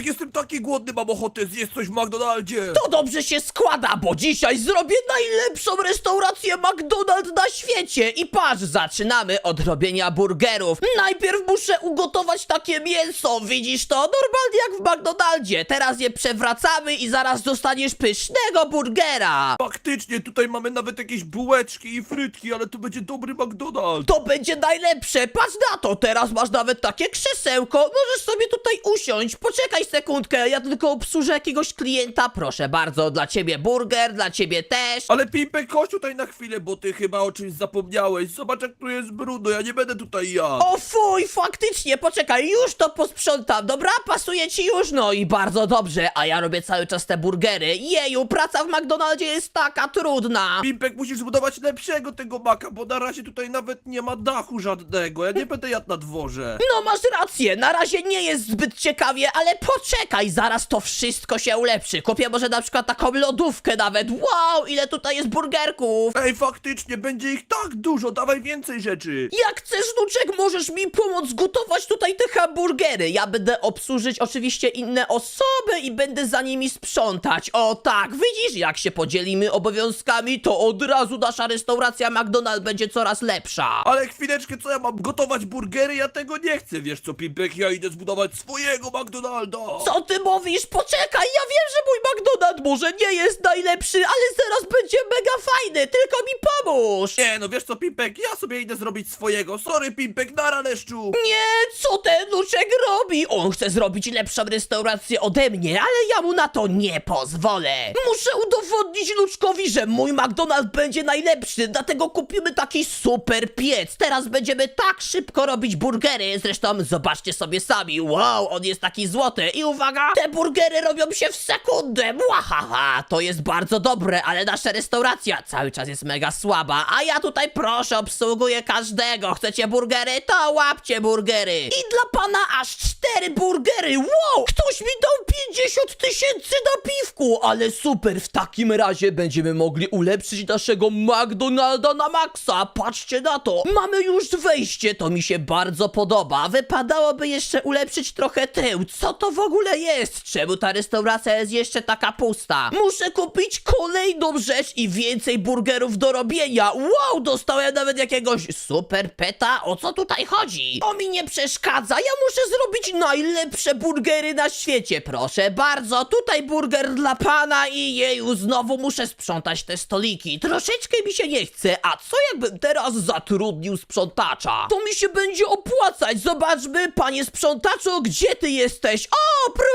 Pimpek, jestem taki głodny, mam ochotę zjeść coś w McDonaldzie. To dobrze się składa, bo dzisiaj zrobię najlepszą restaurację McDonald's na świecie. I patrz, zaczynamy od robienia burgerów. Najpierw muszę ugotować takie mięso, widzisz to? Normalnie jak w McDonaldzie. Teraz je przewracamy i zaraz dostaniesz pysznego burgera. Faktycznie, tutaj mamy nawet jakieś bułeczki i frytki, ale to będzie dobry McDonald's. To będzie najlepsze, patrz na to, teraz masz nawet takie krzesełko, możesz sobie tutaj usiąść, poczekaj sekundkę, ja tylko obsłużę jakiegoś klienta, proszę bardzo, dla ciebie burger, dla ciebie też. Ale Pimpek, chodź tutaj na chwilę, bo ty chyba o czymś zapomniałeś. Zobacz, jak tu jest brudno, ja nie będę tutaj jadł. O fuj, faktycznie, poczekaj, już to posprzątam, dobra? Pasuje ci już? No i bardzo dobrze, a ja robię cały czas te burgery. Jeju, praca w McDonaldzie jest taka trudna. Pimpek, musisz zbudować lepszego tego maka, bo na razie tutaj nawet nie ma dachu żadnego. Ja nie będę jadł na dworze. No masz rację, na razie nie jest zbyt ciekawie, ale poczekaj, zaraz to wszystko się ulepszy. Kupię może na przykład taką lodówkę nawet. Wow, ile tutaj jest burgerków. Ej, faktycznie, będzie ich tak dużo, dawaj więcej rzeczy. Jak chcesz, Nuczek, możesz mi pomóc gotować tutaj te hamburgery. Ja będę obsłużyć oczywiście inne osoby i będę za nimi sprzątać. O tak, widzisz, jak się podzielimy obowiązkami, to od razu nasza restauracja McDonald's będzie coraz lepsza. Ale chwileczkę, co ja mam gotować burgery? Ja tego nie chcę, wiesz co, Pimpek, ja idę zbudować swojego McDonalda. Co ty mówisz? Poczekaj, ja wiem, że mój McDonald's może nie jest najlepszy, ale zaraz będzie mega fajny, tylko mi pomóż! Nie, no wiesz co, Pimpek, ja sobie idę zrobić swojego. Sorry, Pimpek, nara leszczu. Nie, co ten Luczek robi? On chce zrobić lepszą restaurację ode mnie, ale ja mu na to nie pozwolę. Muszę udowodnić Luczkowi, że mój McDonald's będzie najlepszy, dlatego kupimy taki super piec. Teraz będziemy tak szybko robić burgery, zresztą zobaczcie sobie sami. Wow, on jest taki złoty i uwaga, te burgery robią się w sekundę. Młahaha, to jest bardzo dobre, ale nasza restauracja cały czas jest mega słaba, a ja tutaj proszę obsługuję każdego. Chcecie burgery? To łapcie burgery. I dla pana aż cztery burgery. Wow, ktoś mi dał 50 tysięcy na piwku, ale super, w takim razie będziemy mogli ulepszyć naszego McDonalda na maksa. Patrzcie na to. Mamy już wejście, to mi się bardzo podoba. Wypadałoby jeszcze ulepszyć trochę tył. Co to w ogóle jest? Czemu ta restauracja jest jeszcze taka pusta? Muszę kupić kolejną rzecz i więcej burgerów do robienia. Wow, dostałem nawet jakiegoś super peta. O co tutaj chodzi? To mi nie przeszkadza. Ja muszę zrobić najlepsze burgery na świecie. Proszę bardzo, tutaj burger dla pana i jeju, znowu muszę sprzątać te stoliki. Troszeczkę mi się nie chce, a co jakbym teraz zatrudnił sprzątacza? To mi się będzie opłacać. Zobaczmy, panie sprzątaczu, gdzie ty jesteś? O, proszę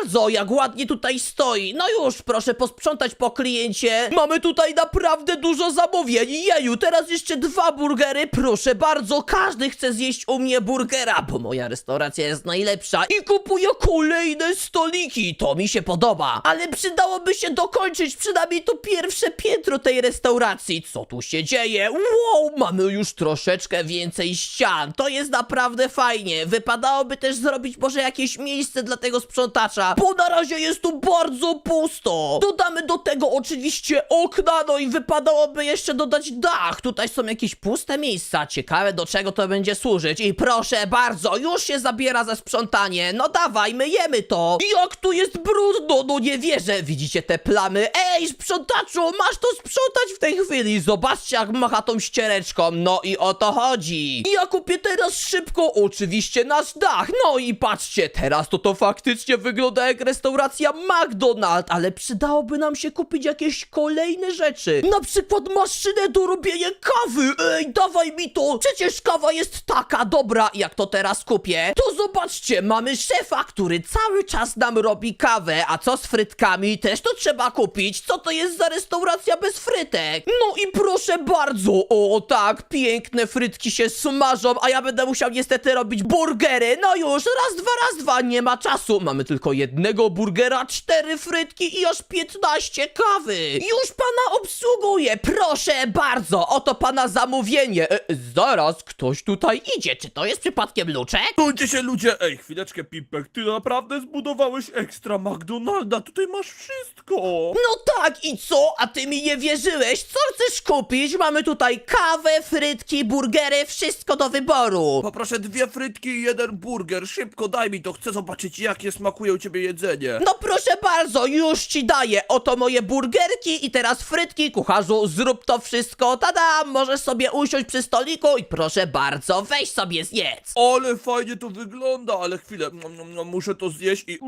bardzo, jak ładnie tutaj stoi. No już, proszę posprzątać po kliencie. Mamy tutaj naprawdę dużo zamówień. Jeju, teraz jeszcze dwa burgery. Proszę bardzo, każdy chce zjeść u mnie burgera, bo moja restauracja jest najlepsza i kupuję kolejne stoliki. To mi się podoba. Ale przydałoby się dokończyć przynajmniej to pierwsze piętro tej restauracji. Co tu się dzieje? Wow, mamy już troszeczkę więcej ścian. To jest naprawdę fajnie. Wypadałoby też zrobić może jakieś miejsce dla tego sprzątacza, bo na razie jest tu bardzo pusto. Dodamy do tego oczywiście okna, no i wypadałoby jeszcze dodać dach. Tutaj są jakieś puste miejsca. Ciekawe do czego to będzie służyć. I proszę bardzo, już się zabiera za sprzątanie. No dawaj, myjemy to. Jak tu jest brudno, no nie wierzę. Widzicie te plamy? Ej, sprzątaczu, masz to sprzątać w tej chwili. Zobaczcie jak macha tą ściereczką. No i o to chodzi. Ja kupię teraz szybko oczywiście nasz dach. No i patrzcie, teraz to to faktycznie wygląda jak restauracja McDonald's, ale przydałoby nam się kupić jakieś kolejne rzeczy. Na przykład maszynę do robienia kawy. Ej, dawaj mi to. Przecież kawa jest taka dobra. Jak to teraz kupię? To zobaczcie, mamy szefa, który cały czas nam robi kawę. A co z frytkami? Też to trzeba kupić. Co to jest za restauracja bez frytek? No i proszę bardzo. O tak, piękne frytki się smażą, a ja będę musiał niestety robić burgery. No już, raz, dwa, raz, dwa, nie ma czasu. Mamy tylko jednego burgera, cztery frytki i aż 15 kawy. Już pana obsługuję, proszę bardzo. Oto pana zamówienie. E, zaraz, ktoś tutaj idzie. Czy to jest przypadkiem Luczek? Stójcie się ludzie! Ej, chwileczkę, Pimpek, ty naprawdę zbudowałeś ekstra McDonalda, tutaj masz wszystko. No tak, i co? A ty mi nie wierzyłeś? Co chcesz kupić? Mamy tutaj kawę, frytki, burgery, wszystko do wyboru. Poproszę dwie frytki i jeden burger, szybko daj mi to, chcę zobaczyć jakie smakuje u ciebie jedzenie. No proszę bardzo, już ci daję. Oto moje burgerki i teraz frytki. Kucharzu, zrób to wszystko. Tada, możesz sobie usiąść przy stoliku i proszę bardzo, weź sobie zjedz. Ale fajnie to wygląda, ale chwilę, mm, mm, muszę to zjeść i...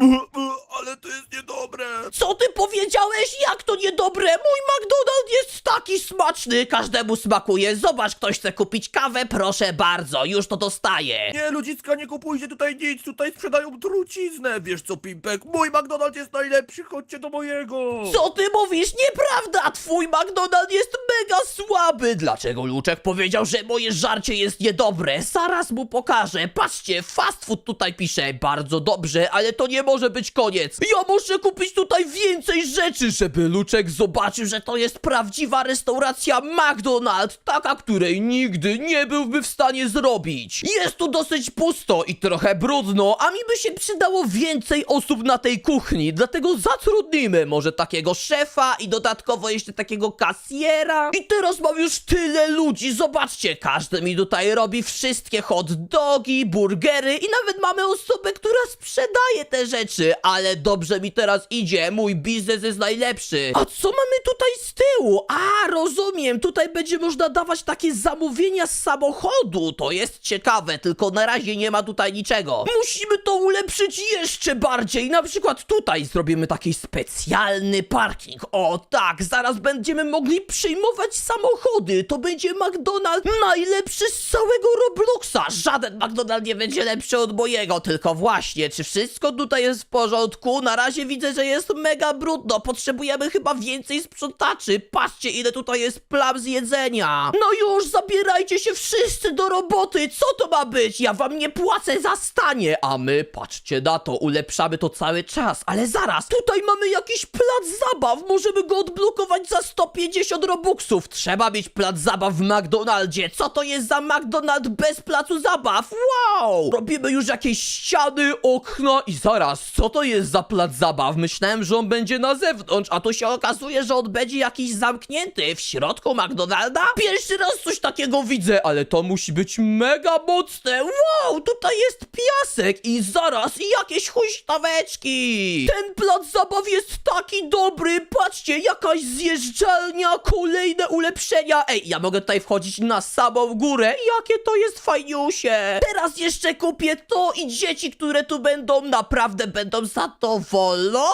Ale to jest niedobre. Co ty powiedziałeś? Jak to niedobre? Mój McDonald jest taki smaczny. Każdemu smakuje. Zobacz, ktoś chce kupić kawę, proszę bardzo, już to dostaję. Nie, ludziska, nie kupujcie tutaj nic, tutaj sprzedają truciznę. Wiesz co, Pimpek, mój McDonald's jest najlepszy, chodźcie do mojego. Co ty mówisz? Nieprawda! Twój McDonald jest mega słaby! Dlaczego Luczek powiedział, że moje żarcie jest niedobre? Zaraz mu pokażę. Patrzcie, fast food tutaj pisze. Bardzo dobrze, ale to nie może być koniec. Ja muszę kupić tutaj więcej rzeczy, żeby Luczek zobaczył, że to jest prawdziwa restauracja McDonald, taka, której nigdy nie byłby w stanie zrobić. Jest tu dosyć pusto i trochę brudno, a mi by się przydało więcej osób na tej kuchni, dlatego zatrudnimy może takiego szefa i dodatkowo jeszcze takiego kasjera. I teraz mam już tyle ludzi, zobaczcie, każdy mi tutaj robi wszystkie hot dogi, burgery i nawet mamy osobę, która sprzedaje te rzeczy, ale dobrze mi teraz idzie, mój biznes jest najlepszy. A co mamy tutaj z tyłu? A, rozumiem, tutaj będzie można dawać takie zamówienia z samochodu, to jest ciekawe, tylko na razie nie ma tutaj niczego. Musimy to ulepszyć jeszcze bardziej, na przykład tutaj zrobimy taki specjalny parking. O tak, zaraz będziemy mogli przyjmować samochody, to będzie McDonald's najlepszy z całego Robloxa. Żaden McDonald's nie będzie lepszy od mojego, tylko właśnie, czy wszystko tutaj jest w porządku? Na razie widzę, że jest mega brudno, potrzebujemy chyba więcej sprzątaczy. Patrzcie, ile tutaj jest plam z jedzenia. No już, zabierajcie się wszyscy do roboty, co to ma być? Ja wam nie płacę za stanie, a my, patrzcie na to, ulepszamy to cały czas. Ale zaraz, tutaj mamy jakiś plac zabaw, możemy go odblokować za 150 robuxów. Trzeba mieć plac zabaw w McDonaldzie. Co to jest za McDonald bez placu zabaw? Wow! Robimy już jakieś ściany, okna i zaraz, co to jest za plac zabaw? Myślałem, że on będzie na zewnątrz, a to się okazuje, że on będzie jakiś zamknięty w środku McDonalda? Pierwszy raz coś takiego widzę, ale to musi być mega mocne. Wow, tutaj jest piasek i zaraz jakieś huśtaweczki. Ten plac zabaw jest taki dobry. Patrzcie, jakaś zjeżdżalnia, kolejne ulepszenia. Ej, ja mogę tutaj wchodzić na samą górę. Jakie to jest fajniusie. Teraz jeszcze kupię to i dzieci, które tu będą, naprawdę będą zadowolone.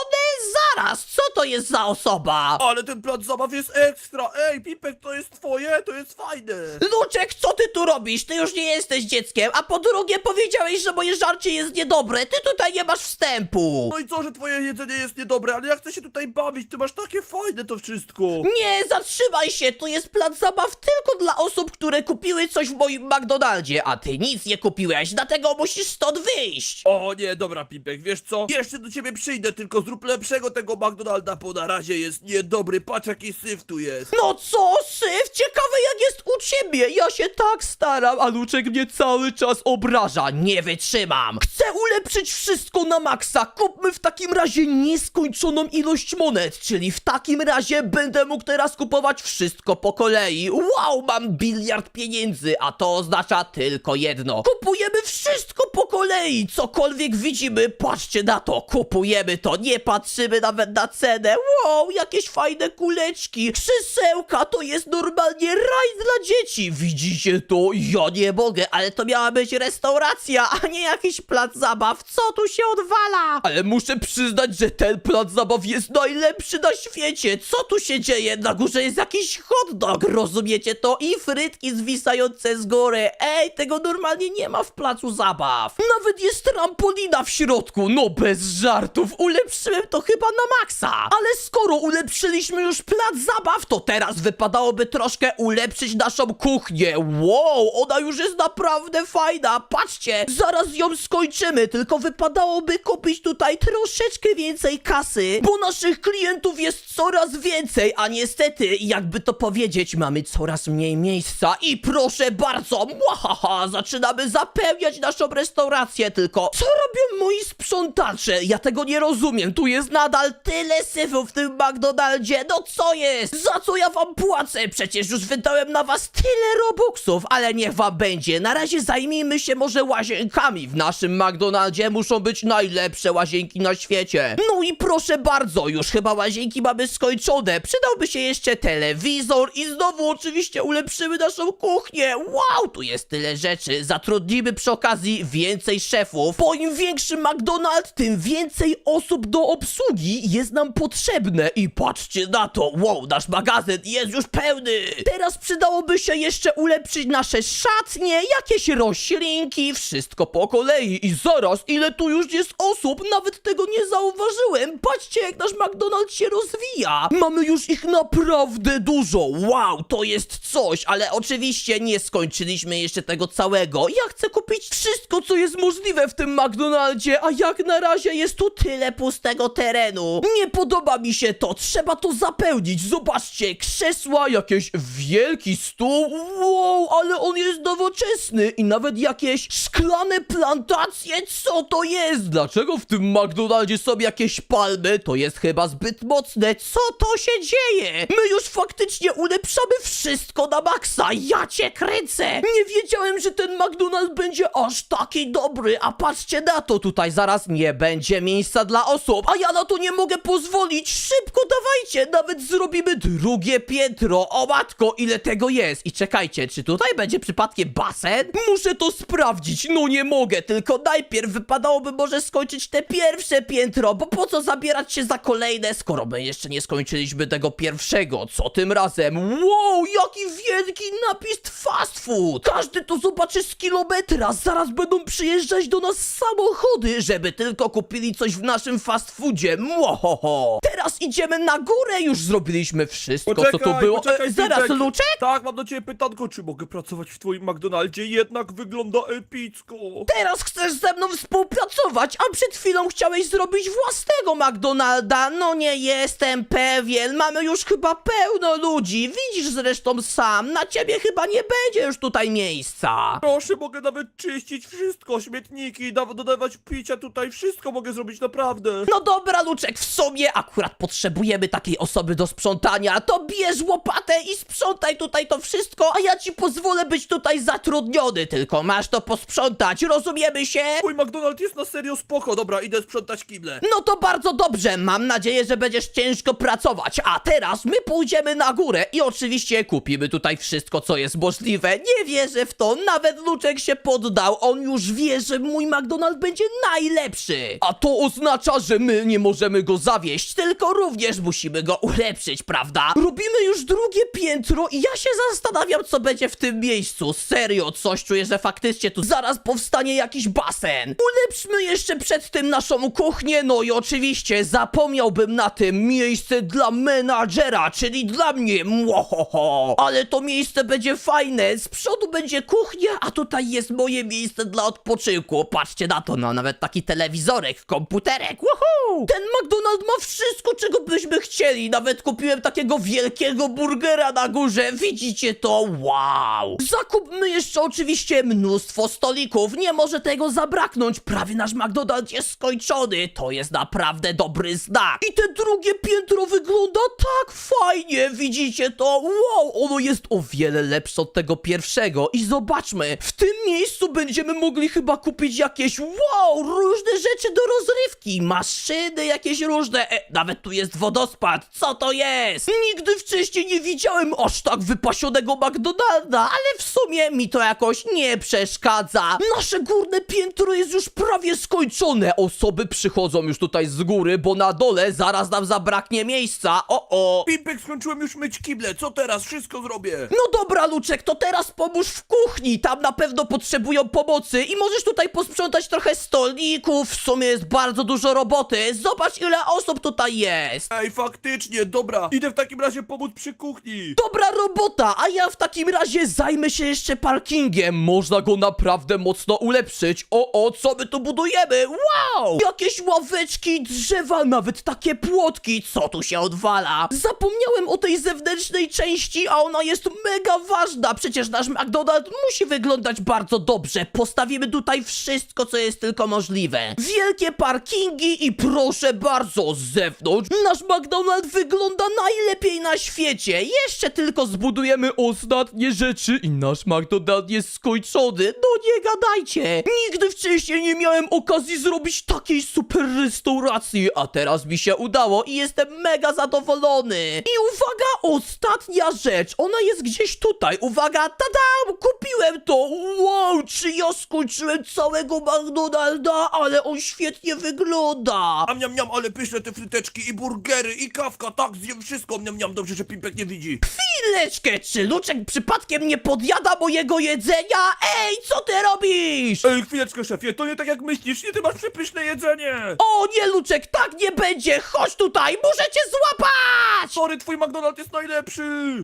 Zaraz, co to jest za osoba? Ale ten plac zabaw jest ekstra. Ej, Pimpek, to jest twoje, to jest fajne. Luczek, co ty tu robisz? Ty już nie jesteś dzieckiem, a po drugie powiedziałeś, że moje żarcie jest niedobre. Ty tutaj nie masz wstępu. No i co, że twoje jedzenie jest niedobre, ale ja chcę się tutaj bawić, ty masz takie fajne to wszystko. Nie, zatrzymaj się, to jest plac zabaw tylko dla osób, które kupiły coś w moim McDonaldzie, a ty nic nie kupiłeś, dlatego musisz stąd wyjść. O nie, dobra Pimpek, wiesz co? Jeszcze do ciebie przyjdę, tylko zrób lepszego tego McDonalda, bo na razie jest niedobry, patrz jaki syf tu jest. No co, Syf? Ciekawe jak jest u ciebie. Ja się tak staram, a Luczek mnie cały czas obraża. Nie wytrzymam. Chcę ulepszyć wszystko na maksa. Kupmy w takim razie nieskończoną ilość monet, czyli w takim razie będę mógł teraz kupować wszystko po kolei. Wow, mam biliard pieniędzy, a to oznacza tylko jedno. Kupujemy wszystko po kolei. Cokolwiek widzimy, patrzcie na to. Kupujemy to, nie patrzymy nawet na cenę. Wow, jakieś fajne kuleczki. Krzesełka, to jest normalnie raj dla dzieci. Widzicie to? Ja nie mogę, ale to miała być restauracja, a nie jakiś plac zabaw. Co tu się odwala? Ale muszę przyznać, że ten plac zabaw jest najlepszy na świecie. Co tu się dzieje? Na górze jest jakiś hot dog, rozumiecie to? I frytki zwisające z góry. Ej, tego normalnie nie ma w placu zabaw. Nawet jest trampolina w środku. No bez żartów, ulepszyłem to chyba na maksa. Ale skoro ulepszyliśmy już plac zabaw, to teraz wypadałoby troszkę ulepszyć naszą kuchnię. Wow, ona już jest naprawdę fajna. Patrzcie, zaraz ją skończymy, tylko wypadałoby kupić tutaj troszeczkę więcej kasy, bo naszych klientów jest coraz więcej, a niestety, jakby by to powiedzieć, mamy coraz mniej miejsca i proszę bardzo, mwahaha, zaczynamy zapełniać naszą restaurację, tylko co robią moi sprzątacze? Ja tego nie rozumiem, tu jest nadal tyle syfu w tym McDonaldzie, no co jest? Za co ja wam płacę? Przecież już wydałem na was tyle robuxów, ale niech wam będzie, na razie zajmijmy się może łazienkami, w naszym McDonaldzie muszą być najlepsze łazienki na świecie. No i proszę bardzo, już chyba łazienki mamy skończone, przydałby się jeszcze telewizor i znowu oczywiście ulepszymy naszą kuchnię. Wow, tu jest tyle rzeczy, zatrudnimy przy okazji więcej szefów, bo im większy McDonald's, tym więcej osób do obsługi jest nam potrzebne i patrzcie na to, wow, nasz magazyn jest już pełny. Teraz przydałoby się jeszcze ulepszyć nasze szatnie, jakieś roślinki, wszystko po kolei i zaraz, ile tu już jest osób, nawet tego nie zauważyłem. Patrzcie, jak nasz McDonald's się rozwija. Mamy już ich naprawdę dużo. Wow, to jest coś, ale oczywiście nie skończyliśmy jeszcze tego całego. Ja chcę kupić wszystko, co jest możliwe w tym McDonaldzie, a jak na razie jest tu tyle pustego terenu. Nie podoba mi się to, trzeba to zapełnić. Zobaczcie, krzesła, jakieś wielki stół. Wow, ale on jest nowoczesny i nawet jakieś szklane plantacje. Co to jest? Dlaczego w tym McDonaldzie są jakieś palmy? To jest chyba zbyt mocne. Co to się dzieje? My już faktycznie ulepszamy wszystko na maksa. Ja cię kręcę. Nie wiedziałem, że ten McDonald's będzie aż taki dobry. A patrzcie na to, tutaj zaraz nie będzie miejsca dla osób. A ja na to nie mogę pozwolić. Szybko dawajcie. Nawet zrobimy drugie piętro. O matko, ile tego jest. I czekajcie, czy tutaj będzie przypadkiem basen? Muszę to sprawdzić. No nie mogę, tylko najpierw wypadałoby może skończyć te pierwsze piętro, bo po co zabierać się za kolejne, skoro my jeszcze nie skończyliśmy tego pierwszego. Co tym razem? Wow, jaki wielki napis fast food. Każdy to zobaczy z kilometra. Zaraz będą przyjeżdżać do nas samochody, żeby tylko kupili coś w naszym fast foodzie. Młohoho. Teraz idziemy na górę, już zrobiliśmy wszystko, co tu Poczekaj, było. E, zaraz, Pimpek. Luczek? Tak, mam do ciebie pytanko, czy mogę pracować w twoim McDonaldzie? Jednak wygląda epicko. Teraz chcesz ze mną współpracować, a przed chwilą chciałeś zrobić własnego McDonalda. No nie jestem pewien, mamy już chyba pełno ludzi. Widzisz zresztą sam, na ciebie chyba nie będzie już tutaj miejsca. Proszę, mogę nawet czyścić wszystko, śmietniki, daw- dodawać picia tutaj, wszystko mogę zrobić naprawdę. No dobra, Luczek, w sumie akurat potrzebujemy takiej osoby do sprzątania. To bierz łopatę i sprzątaj tutaj to wszystko, a ja ci pozwolę być tutaj zatrudniony. Tylko masz to posprzątać, rozumiemy się? Mój McDonald jest na serio spoko, dobra, idę sprzątać kible. No to bardzo dobrze, mam nadzieję, że będziesz ciężko pracować, a teraz my pójdziemy na górę i oczywiście kupimy tutaj wszystko, co jest możliwe. Nie wierzę w to, nawet Luczek się poddał, on już wie, że mój McDonald's będzie najlepszy. A to oznacza, że my nie możemy go zawieść, tylko również musimy go ulepszyć, prawda? Robimy już drugie piętro i ja się zastanawiam, co będzie w tym miejscu. Serio, coś czuję, że faktycznie tu zaraz powstanie jakiś basen. Ulepszmy jeszcze przed tym naszą kuchnię, no i oczywiście zapomniałbym na tym miejsce dla menadżera, czyli dla mnie, młohoho. Ale to miejsce będzie fajne, z przodu będzie kuchnia, a tutaj jest moje miejsce dla odpoczynku. Patrzcie na to, no nawet taki telewizorek, komputerek, woohoo! Ten McDonald's ma wszystko, czego byśmy chcieli. Nawet kupiłem takiego wielkiego burgera na górze, widzicie to? Wow! Zakupmy jeszcze oczywiście mnóstwo stolików, nie może tego zabraknąć. Prawie nasz McDonald's jest skończony, to jest naprawdę dobry znak. I te drugie piętro wygląda tak fajnie, widzicie to? Wow, ono jest o wiele lepsze od tego pierwszego. I zobaczmy, w tym miejscu będziemy mogli chyba kupić jakieś, wow, różne rzeczy do rozrywki, maszyny jakieś różne, e, nawet tu jest wodospad, co to jest? Nigdy wcześniej nie widziałem aż tak wypasionego McDonalda, ale w sumie mi to jakoś nie przeszkadza. Nasze górne piętro jest już prawie skończone. Osoby przychodzą już tutaj z góry, bo na dole zaraz nam zabraknie miejsca. O, o. Pimpek, skończyłem już myć kible, co teraz? Wszystko zrobię. No dobra, Luczek, to teraz pomóż w kuchni. Tam na pewno potrzebują pomocy i możesz tutaj posprzątać trochę stolików. W sumie jest bardzo dużo roboty. Zobacz, ile osób tutaj jest. Ej, faktycznie, dobra. Idę w takim razie pomóc przy kuchni. Dobra robota, a ja w takim razie zajmę się jeszcze parkingiem. Można go naprawdę mocno ulepszyć. O, o, co my tu budujemy? Wow! Jakieś ławeczki, drzewa, nawet takie płotki. Co tu się odwala? Zapomniałem o tej zewnętrznej części, a ona jest mega ważna. Przecież nasz McDonald's musi wyglądać bardzo dobrze. Postawimy tutaj wszystko, co jest tylko możliwe. Wielkie parkingi i proszę bardzo, z zewnątrz nasz McDonald's wygląda najlepiej na świecie. Jeszcze tylko zbudujemy ostatnie rzeczy i nasz McDonald's jest skończony. No nie gadajcie. Nigdy wcześniej nie miałem okazji zrobić takiej super restauracji, a teraz mi się udało i jestem mega zadowolony. I uwaga, ostatnia rzecz. Ona jest gdzieś tutaj. Uwaga, tadam, kupiłem to. Wow, czy ja skończyłem całego McDonalda, ale on świetnie wygląda. Am, niam, niam, ale pyszne te fryteczki i burgery i kawka, tak, zjem wszystko, niam, niam, dobrze, że Pimpek nie widzi. Chwileczkę, czy Luczek przypadkiem nie podjada mojego jedzenia? Ej, co ty robisz? Ej, chwileczkę, szefie, to nie tak jak myślisz, ty masz przepyszne jedzenie. O nie, Luczek, tak nie będzie! Chodź tutaj, muszę cię złapać! Sorry, twój McDonald's jest najlepszy.